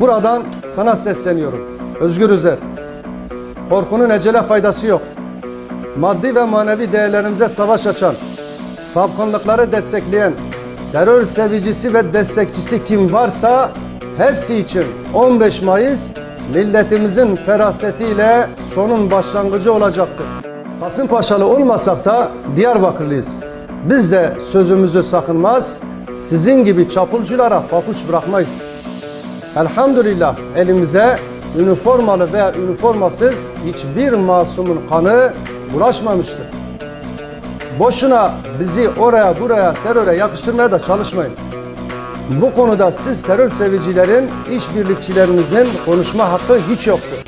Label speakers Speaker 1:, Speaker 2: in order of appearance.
Speaker 1: Buradan sana sesleniyorum. Özgür Özer. Korkunun ecele faydası yok. Maddi ve manevi değerlerimize savaş açan, sapkınlıkları destekleyen, terör sevicisi ve destekçisi kim varsa hepsi için 15 Mayıs milletimizin ferasetiyle sonun başlangıcı olacaktır. Kasımpaşalı olmasak da Diyarbakırlıyız. Biz de sözümüzü sakınmaz, sizin gibi çapulculara papuç bırakmayız. Elhamdülillah elimize üniformalı veya üniformasız hiçbir masumun kanı bulaşmamıştır. Boşuna bizi oraya buraya teröre yakıştırmaya da çalışmayın. Bu konuda siz terör sevicilerin, işbirlikçilerinizin konuşma hakkı hiç yoktur.